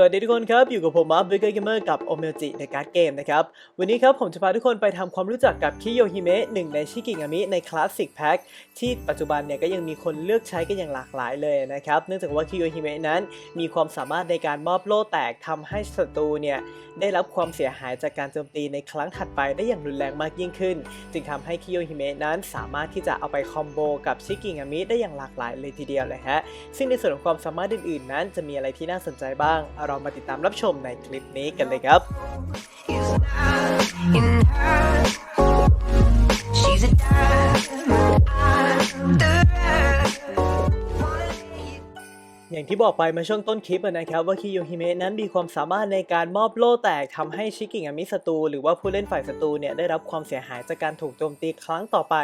สวัสดีทุกคนครับ อยู่กับผมมาร์คเบเกอร์เกมเมอร์กับโอเมจิในการ์ดเกมนะครับ วันนี้ครับผมจะพาทุกคนไปทำความรู้จักกับคิโยฮิเมะหนึ่งในชิกิงามิในคลาสสิกแพ็คที่ปัจจุบันเนี่ยก็ยังมีคนเลือกใช้กันอย่างหลากหลายเลยนะครับ เนื่องจากว่าคิโยฮิเมะนั้น มีความสามารถในการมอบโล่แตกทำให้ศัตรูเนี่ยได้รับความเสียหายจากการโจมตีในครั้งถัดไปได้อย่างรุนแรงมากยิ่งขึ้น จึงทำให้คิโยฮิเมะนั้นสามารถที่จะเอาไปคอมโบกับชิกิงามิได้อย่างหลากหลายเลยทีเดียวเลยฮะซึ่งในส่วนของความสามารถอื่นๆ นั้นจะมีอะไรที่น่าสนใจบ้างเรามาติดตามรับชมในคลิปนี้กันเลยครับ She's a dime. อย่างที่บอกไปเมาช่วงต้นคลิปนะครับว่าคิโยฮิเมะนั้นมีความสามารถในการมอบโล่แตกทำให้ชิกิงามิศัตรูหรือว่าผู้เล่นฝ่ายศัตรูเนี่ยได้รับความเสียหายจากการถูกโจมตีครั้งต่อไป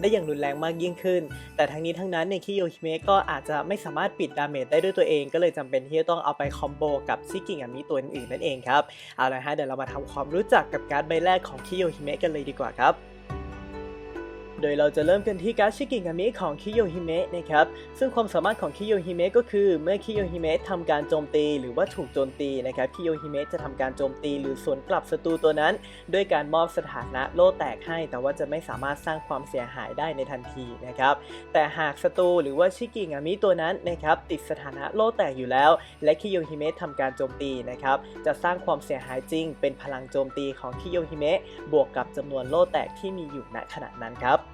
ได้อย่างรุนแรงมากยิ่งขึ้น แต่ทั้งนี้ทั้งนั้นในยคิโยฮิเมะก็อาจจะไม่สามารถปิดดาเมจได้ด้วยตัวเอง ก็เลยจำเป็นที่จะต้องเอาไปคอมโบกับชิกิงามิตัวอื่นๆนั่นเองครับเอาละฮะเดี๋ยวเรามาทำความรู้จักกับการ์ดใบแรกของคิโยฮิเมะกันเลยดีกว่าครับ โดยเราจะเริ่มกันที่การ์ดชิกิงามิของคิโยฮิเมะนะครับ ซึ่งความสามารถของคิโยฮิเมะก็คือ เมื่อคิโยฮิเมะทำการโจมตีหรือว่าถูกโจมตีนะครับคิโยฮิเมะจะทำการโจมตีหรือสวนกลับศัตรูตัวนั้น ด้วยการมอบสถานะโล่แตกให้ แต่ว่าจะไม่สามารถสร้างความเสียหายได้ในทันทีนะครับ แต่หากศัตรูหรือว่าชิกิงามิตัวนั้นนะครับติดสถานะโล่แตกอยู่แล้ว และคิโยฮิเมะทำการโจมตีนะครับจะสร้างความเสียหายจริง เป็นพลังโจมตีของคิโยฮิเมะบวกกับจำนวนโล่แตกที่มีอยู่ณขณะนั้นครับ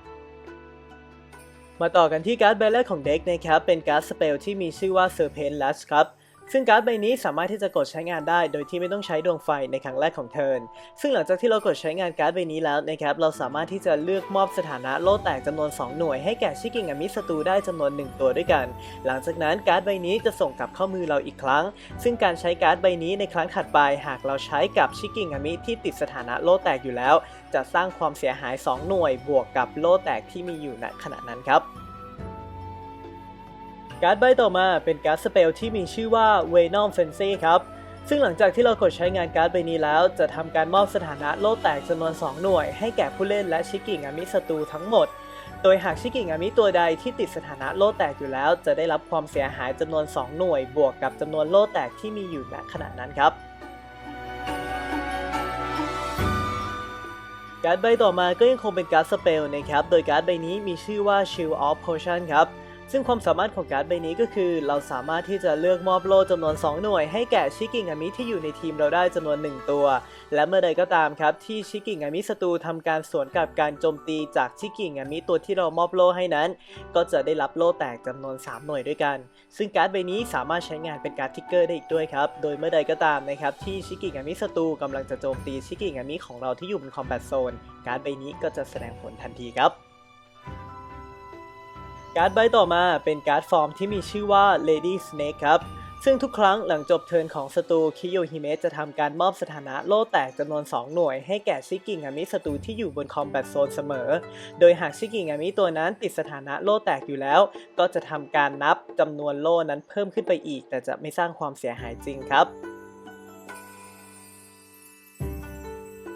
มาต่อกันที่การ์ดใบแรกของเด็กนะครับ เป็นการ์ดสเปลที่มีชื่อว่า Serpent Lash ครับ ซึ่งการ์ดใบนี้สามารถที่จะกดใช้งานได้ โดยที่ไม่ต้องใช้ดวงไฟในครั้งแรกของเทิร์น ซึ่งหลังจากที่เรากดใช้งานการ์ดใบนี้แล้วนะครับ เราสามารถที่จะเลือกมอบสถานะโล่แตกจำนวน 2 หน่วยให้แก่ชิกิงามิศัตรูได้จำนวน 1 ตัวด้วยกัน หลังจากนั้นการ์ดใบนี้จะส่งกลับเข้ามือเราอีกครั้ง ซึ่งการใช้การ์ดใบนี้ในครั้งถัดไป หากเราใช้กับชิกิงามิที่ติดสถานะโล่แตกอยู่แล้ว จะสร้างความเสียหาย 2 หน่วย บวกกับโล่แตกที่มีอยู่ณขณะนั้นครับ การ์ดใบต่อมาเป็นการ์ดสเปลที่มีชื่อว่า Venom Frenzy ครับ ซึ่งหลังจากที่เรากดใช้งานการ์ดใบนี้แล้ว จะทำการมอบสถานะโล่แตกจำนวน 2 หน่วย ให้แก่ผู้เล่นและชิกิงามิศัตรูทั้งหมด โดยหากชิกิงามิตัวใดที่ติดสถานะโล่แตกอยู่แล้ว จะได้รับความเสียหายจำนวน 2 หน่วย บวกกับจำนวนโล่แตกที่มีอยู่ณขณะนั้นครับการ์ดใบต่อมาก็ยังคงเป็นการ์ดสเปลนะครับ โดยการ์ดใบนี้มีชื่อว่า Shield of Potion ครับ ซึ่งความสามารถของการ์ดใบนี้ก็คือ เราสามารถที่จะเลือกมอบโล่จำนวน 2 หน่วย ให้แก่ชิกิงามิที่อยู่ในทีมเราได้จำนวน 1 ตัว และเมื่อใดก็ตามครับ ที่ชิกิงามิศัตรูทำการสวนกับการโจมตีจากชิกิงามิตัวที่เรามอบโล่ให้นั้น ก็จะได้รับโล่แตกจำนวน 3 หน่วยด้วยกัน ซึ่งการ์ดใบนี้สามารถใช้งานเป็นการ์ดทิกเกอร์ได้อีกด้วยครับ โดยเมื่อใดก็ตามนะครับที่ชิกิงามิศัตรูกำลังจะโจมตีชิกิงามิของเราที่อยู่บนคอมแบทโซนการ์ดใบนี้ก็จะแสดงผลทันทีครับ การ์ดใบต่อมาเป็นการ์ดฟอร์มที่มีชื่อว่า Lady Snake ครับ ซึ่งทุกครั้งหลังจบเทิร์นของศัตรูคิโยฮิเมะจะทำการมอบสถานะโล่แตกจำนวน 2 หน่วย ให้แก่ชิกิงามิศัตรูที่อยู่บนคอมแบทโซนเสมอ โดยหากชิกิงามิตัวนั้นติดสถานะโล่แตกอยู่แล้ว ก็จะทำการนับจำนวนโล่นั้นเพิ่มขึ้นไปอีก แต่จะไม่สร้างความเสียหายจริงครับ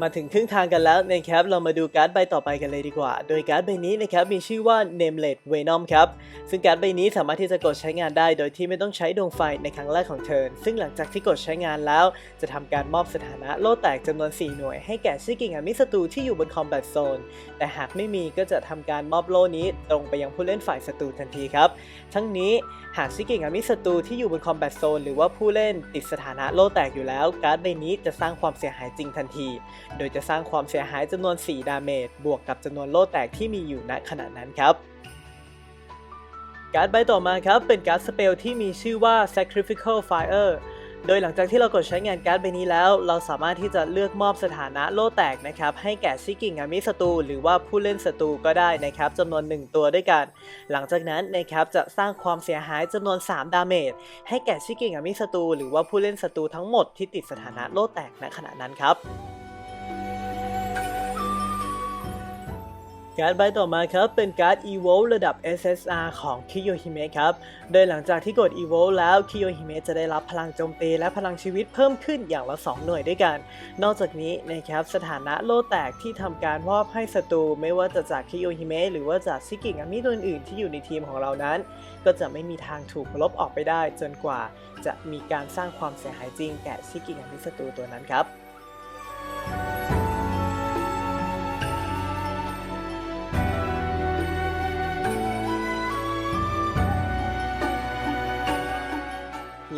มาถึงครึ่งทางกันแล้วนะครับเรามาดูการ์ดใบต่อไปกันเลยดีกว่า โดยการ์ดใบนี้นะครับมีชื่อว่า Nameless Venom ครับซึ่งการ์ดใบนี้สามารถที่จะกดใช้งานได้ โดยที่ไม่ต้องใช้ดวงไฟในครั้งแรกของเทิร์นซึ่งหลังจากที่กดใช้งานแล้ว จะทำการมอบสถานะโล่แตกจำนวน 4 หน่วย ให้แก่ชิกิงามิศัตรูที่อยู่บนคอมแบทโซนแต่หากไม่มีก็จะทำการมอบโล่นี้ ตรงไปยังผู้เล่นฝ่ายศัตรูทันทีครับทั้งนี้หากชิกิงามิศัตรูที่อยู่บนคอมแบทโซนหรือว่าผู้เล่นติดสถานะโล่แตกอยู่แล้ว การ์ดใบนี้จะสร้างความเสียหายจริงทันทีโดยจะสร้างความเสียหายจำนวน 4 ดาเมจ บวกกับจำนวนโล่แตกที่มีอยู่ณขณะนั้นครับ การ์ดใบต่อมาครับ เป็นการ์ดสเปลที่มีชื่อว่า Sacrificial Fire โดยหลังจากที่เรากดใช้งานการ์ดใบนี้แล้ว เราสามารถที่จะเลือกมอบสถานะโล่แตกนะครับให้แก่ชิกิงามิศัตรูหรือว่าผู้เล่นศัตรูก็ได้นะครับจำนวน 1 ตัวด้วยกัน หลังจากนั้นนะครับจะสร้างความเสียหายจำนวน 3 ดาเมจให้แก่ชิกิงามิศัตรูหรือว่าผู้เล่นศัตรูทั้งหมดที่ติดสถานะโล่แตกณขณะนั้นครับ การ์ดใบต่อมาครับ เป็นการ์ด Evolve ระดับ SSR ของ Kiyohime ครับ โดยหลังจากที่กด Evolve แล้ว Kiyohime จะได้รับพลังโจมตีและพลังชีวิตเพิ่มขึ้นอย่างละ 2 หน่วยด้วยกัน นอกจากนี้นะครับสถานะโลแตกที่ทำการมอบให้ศัตรูไม่ว่าจะจาก Kiyohime หรือว่าจากชิกิงามิตัวอื่นที่อยู่ในทีมของเรานั้น ก็จะไม่มีทางถูกลบออกไปได้ จนกว่าจะมีการสร้างความเสียหายจริงแก่ชิกิงามิศัตรูตัวนั้นครับ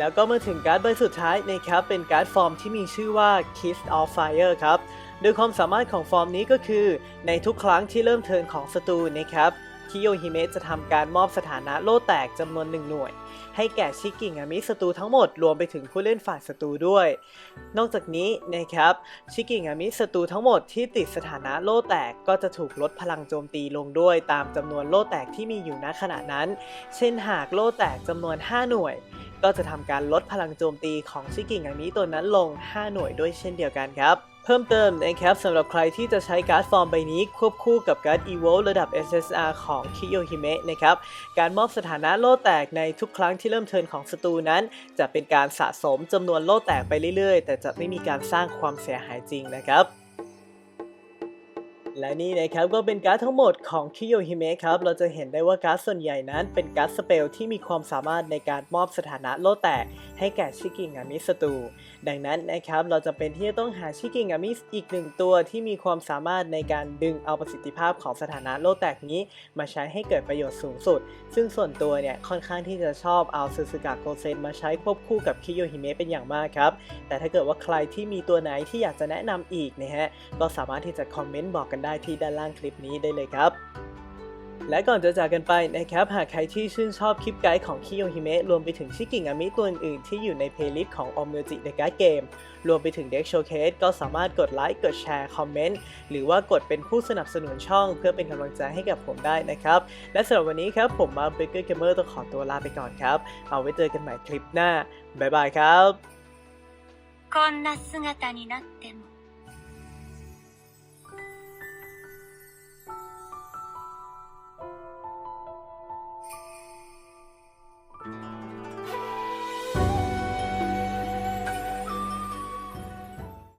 แล้วก็มาถึงการ์ดใบสุดท้ายนะครับ เป็นการ์ดฟอร์มที่มีชื่อว่า Kiss of Fire ครับ โดยความสามารถของฟอร์มนี้ก็คือ ในทุกครั้งที่เริ่มเทิร์นของศัตรูนะครับคิโยฮิเมะจะทำการมอบสถานะโล่แตกจำนวนหนึ่งหน่วย ให้แก่ชิกิงามิศัตรูทั้งหมดรวมไปถึงผู้เล่นฝ่ายศัตรูด้วย นอกจากนี้นะครับชิกิงามิศัตรูทั้งหมดที่ติดสถานะโล่แตกก็จะถูกลดพลังโจมตีลงด้วย ตามจำนวนโล่แตกที่มีอยู่ณขณะนั้น เช่นหากโล่แตกจำนวน 5 หน่วย ก็จะทำการลดพลังโจมตีของชิกิงามิตัวนั้นลง 5 หน่วยด้วยเช่นเดียวกันครับ เพิ่มเติมนะครับสำหรับใครที่จะใช้การ์ดฟอร์มใบนี้ควบคู่กับการ์ด Evolve ระดับ SSR ของ Kiyohime นะครับการมอบสถานะโล่แตกในทุกครั้งที่เริ่มเทินของศัตรูนั้น จะเป็นการสะสมจำนวนโล่แตกไปเรื่อยๆ แต่จะไม่มีการสร้างความเสียหายจริงนะครับ และนี่นะครับก็เป็นการ์ดทั้งหมดของคิโยฮิเมะครับ เราจะเห็นได้ว่าการ์ดส่วนใหญ่นั้นเป็นการ์ดสเปลที่มีความสามารถในการมอบสถานะโลแตก ให้แก่ชิกิงามิศัตรูดังนั้นนะครับเราจะเป็นที่จะต้องหาชิกิงามิอีกหนึ่งตัวที่มีความสามารถในการดึงเอาประสิทธิภาพของสถานะโลแตกนี้ มาใช้ให้เกิดประโยชน์สูงสุด ซึ่งส่วนตัวเนี่ยค่อนข้างที่จะชอบเอาซูซูกะโกเซนมาใช้ควบคู่กับคิโยฮิเมะเป็นอย่างมากครับแต่ถ้าเกิดว่าใครที่มีตัวไหนที่อยากจะแนะนำอีกนะฮะก็สามารถที่จะคอมเมนต์บอกกันได้ที่ด้านล่างคลิปนี้ได้เลยครับ และก่อนจะจากกันไปนะครับ หากใครที่ชื่นชอบคลิปไกด์ของคิโยฮิเมะรวมไปถึงชิกิงามิตัวอื่นๆที่อยู่ในเพลย์ลิสต์ของอมเมจิในการ์ดเกม รวมไปถึงเด็กโชว์เคสก็สามารถกดไลค์ กดแชร์ คอมเมนต์ หรือว่ากดเป็นผู้สนับสนุนช่องเพื่อเป็นกำลังใจให้กับผมได้นะครับ และสำหรับวันนี้ครับ ผมมาเบเกอร์เกมเมอร์ต้องขอตัวลาไปก่อนครับ เอาไว้เจอกันใหม่คลิปหน้า บ๊ายบายครับ こんな姿になっても